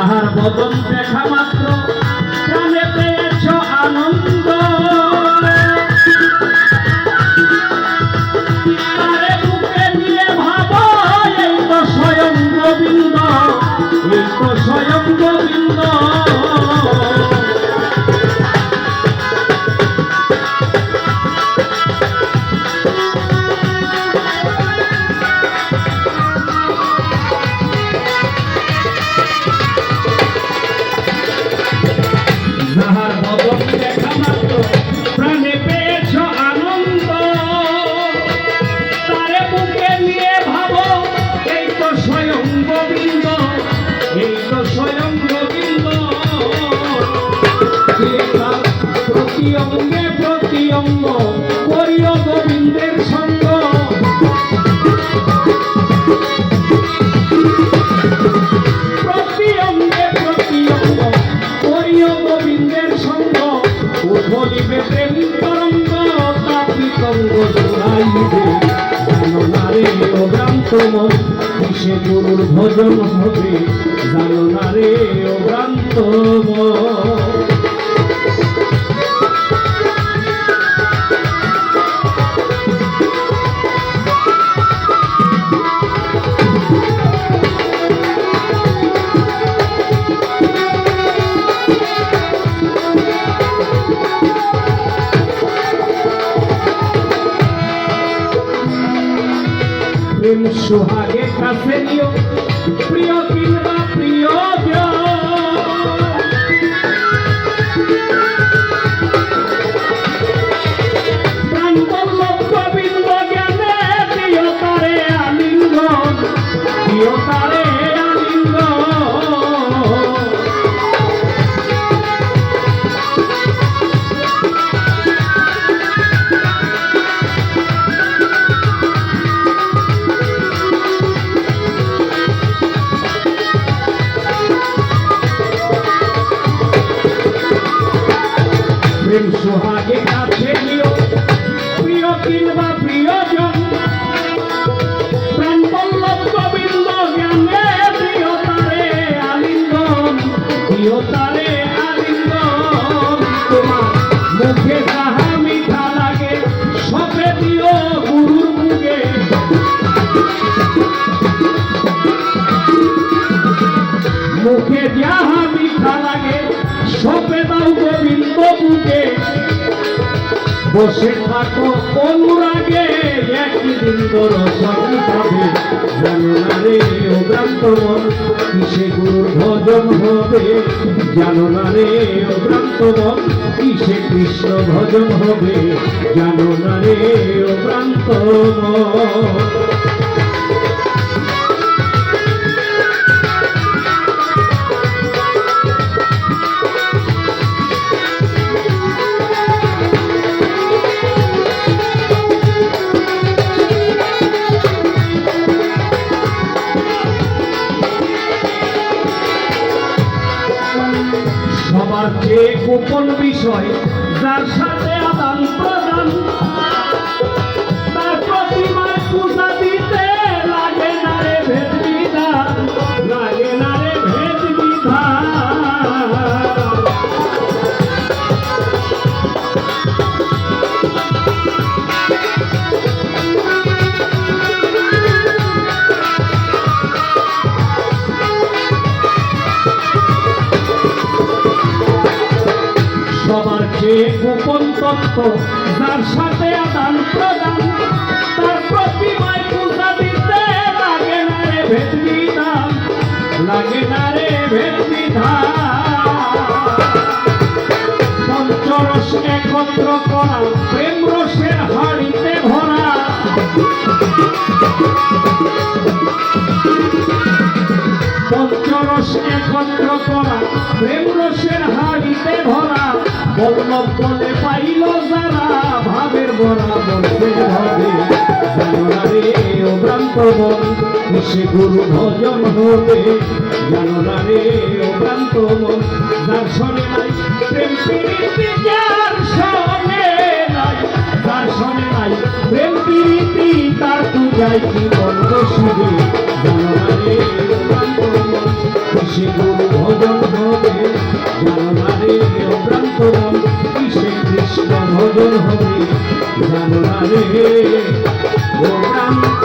তাহার বদন দেখা মাত্র। প্রতি অঙ্গে প্রতি অঙ্গ করিও গোবিন্দের সঙ্গ। প্রতি অঙ্গে প্রতি কিসে গুরুর ভজন হবে? জানো না রে অভ্রান্ত মন। প্রেম সোহাগে কাছে নিও। সোহাগে কাছে নিও। প্রিয় কিংবা প্রিয়জন, প্রাণ বল্লভ গোবিন্দ জ্ঞানে প্রিয় তারে আলিঙ্গন প্রিয় তারে আলিঙ্গন। তোমার মুখে যাহা মিঠা লাগে, সবে দিও গুরুর মুখে। মুখে যাহা মিঠা লাগে, সবে দাও গোবিন্দ বুকে বসে থাকো অনুরাগে, একদিন দর্শন পাবে। জানো অভ্রান্ত মন কিসে গুরুর ভজন হবে? জানো না রে অভ্রান্ত মন কিসে কৃষ্ণ ভজন হবে? জানো না রে অভ্রান্ত মন সবার যে গোপন বিষয় যার সাথে আদান প্রদান সবার গোপন তত্ত্ব যার সাথে আদান প্রদান, তার প্রতিমায় পূজা দিতে লাগে না রে ভেদ বিধান লাগে না রে ভেদ বিধান পঞ্চরস একত্র করা প্রেম প্রেম রসের হাড়িতে ভরা বল্লভ বলে পাইল যারা, ভাবের বরা বলতে হবে জানো না রে অভ্রান্ত মন, কিসে গুরু ভজন হবে? জানো না রে অভ্রান্ত মন, যার শোনে নাই প্রেম প্রীতি, যার শোনে নাই, যার শোনে নাই প্রেম প্রীতি, তার পূজায় কি বন্ধ শুধু জানো রে ও প্রান্ত